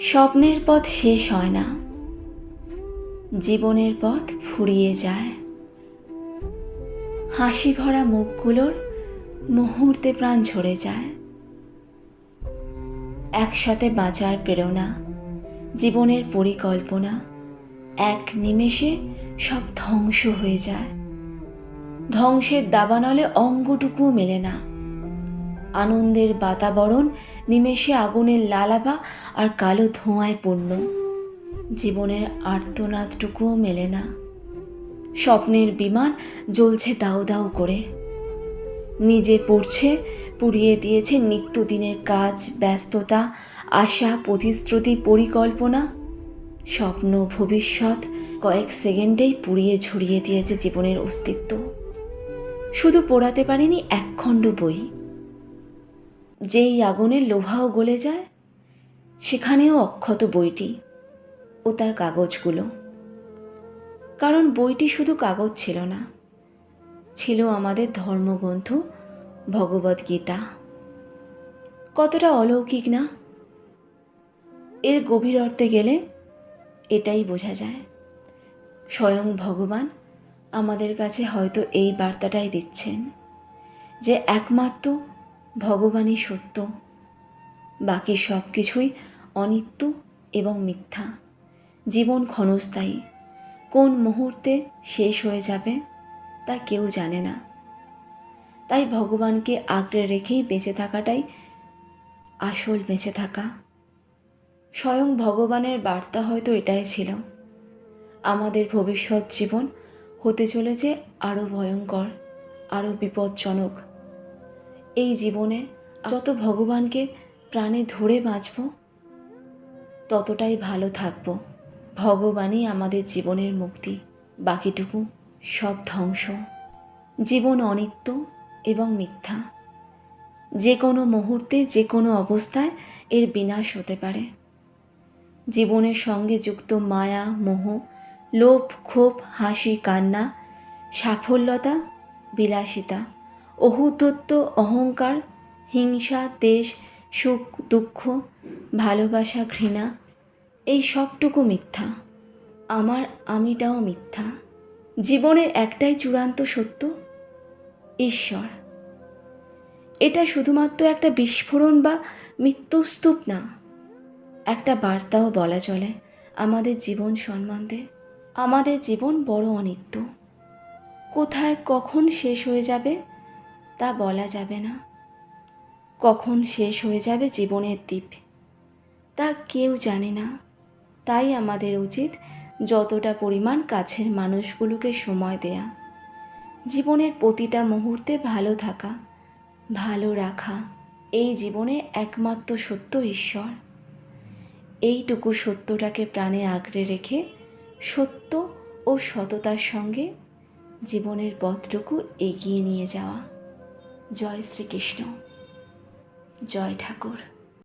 স্বপ্নের পথ শেষ হয় না। জীবনের পথ ফুরিয়ে যায়। হাসি ভরা মুখগুলোর মুহূর্তে প্রাণ ঝরে যায়। একসাথে বাঁচার প্রেরণা, জীবনের পরিকল্পনা, এক নিমেষে সব ধ্বংস হয়ে যায়। ধ্বংসের দাবানলে অঙ্গটুকুও মেলে না। আনন্দের বাতাবরণ, নিমেষে আগুনের লালাভা আর কালো ধোঁয়ায় পূর্ণ। জীবনের আর্তনাদটুকুও মেলে না। স্বপ্নের বিমান জ্বলছে দাউ দাউ করে। নিজে পড়ছে, পুড়িয়ে দিয়েছে নিত্যদিনের কাজ, ব্যস্ততা, আশা, প্রতিশ্রুতি, পরিকল্পনা। স্বপ্ন, ভবিষ্যৎ কয়েক সেকেন্ডেই পুড়িয়ে ঝরিয়ে দিয়েছে জীবনের অস্তিত্ব। শুধু পড়াতে পারিনি একখণ্ড বই। যেই আগুনের লোহাও গলে যায়, সেখানেও অক্ষত বইটি ও তার কাগজগুলো। কারণ বইটি শুধু কাগজ ছিল না, ছিল আমাদের ধর্মগ্রন্থ ভগবদ্গীতা কতটা অলৌকিক না? এর গভীর অর্থে গেলে এটাই বোঝা যায়। স্বয়ং ভগবান আমাদের কাছে হয়তো এই বার্তাটাই দিচ্ছেন যে একমাত্র ভগবানই সত্য। বাকি সব কিছুই অনিত্য এবং মিথ্যা। জীবন ক্ষণস্থায়ী। কোন মুহূর্তে শেষ হয়ে যাবে তা কেউ জানে না। তাই ভগবানকে আঁকড়ে রেখেই বেঁচে থাকাটাই আসল বেঁচে থাকা। স্বয়ং ভগবানের বার্তা হয়তো এটাই ছিল। আমাদের ভবিষ্যৎ জীবন হতে চলেছে আরও ভয়ঙ্কর আরও বিপজ্জনক। এই জীবনে যত ভগবানকে প্রাণে ধরে বাঁচব, ততটাই ভালো থাকব। ভগবানই আমাদের জীবনের মুক্তি। বাকিটুকু সব ধ্বংস। জীবন অনিত্য এবং মিথ্যা। যে কোনো মুহূর্তে যে কোনো অবস্থায় এর বিনাশ হতে পারে। জীবনের সঙ্গে যুক্ত মায়া, মোহ, লোভ, ক্ষোভ, হাসি, কান্না, সাফল্যতা, বিলাসিতা। অহুতত্ব অহংকার, হিংসা, দেশ, সুখ, দুঃখ, ভালোবাসা, ঘৃণা, এই সবটুকু মিথ্যা। আমার আমিটাও মিথ্যা। জীবনের একটাই চূড়ান্ত সত্য, ঈশ্বর। এটা শুধুমাত্র একটা বিস্ফোরণ বা মৃত্যুস্তূপ না, একটা বার্তাও বলা চলে আমাদের জীবন সম্বন্ধে আমাদের জীবন বড় অনিত্য। কোথায় কখন শেষ হয়ে যাবে? তা বলা যাবে না। কখন শেষ হয়ে যাবে জীবনের দ্বীপ? তা কেউ জানে না। তাই আমাদের উচিত যতটা পরিমাণ কাছের মানুষগুলোকে সময় দেয়া। জীবনের প্রতিটা মুহূর্তে ভালো থাকা, ভালো রাখা, এই জীবনে একমাত্র সত্য ঈশ্বর। এইটুকু সত্যটাকে প্রাণে আঁকড়ে রেখে সত্য ও সততার সঙ্গে জীবনের পথটুকু এগিয়ে নিয়ে যাওয়া। জয় শ্রীকৃষ্ণ। জয় ঠাকুর।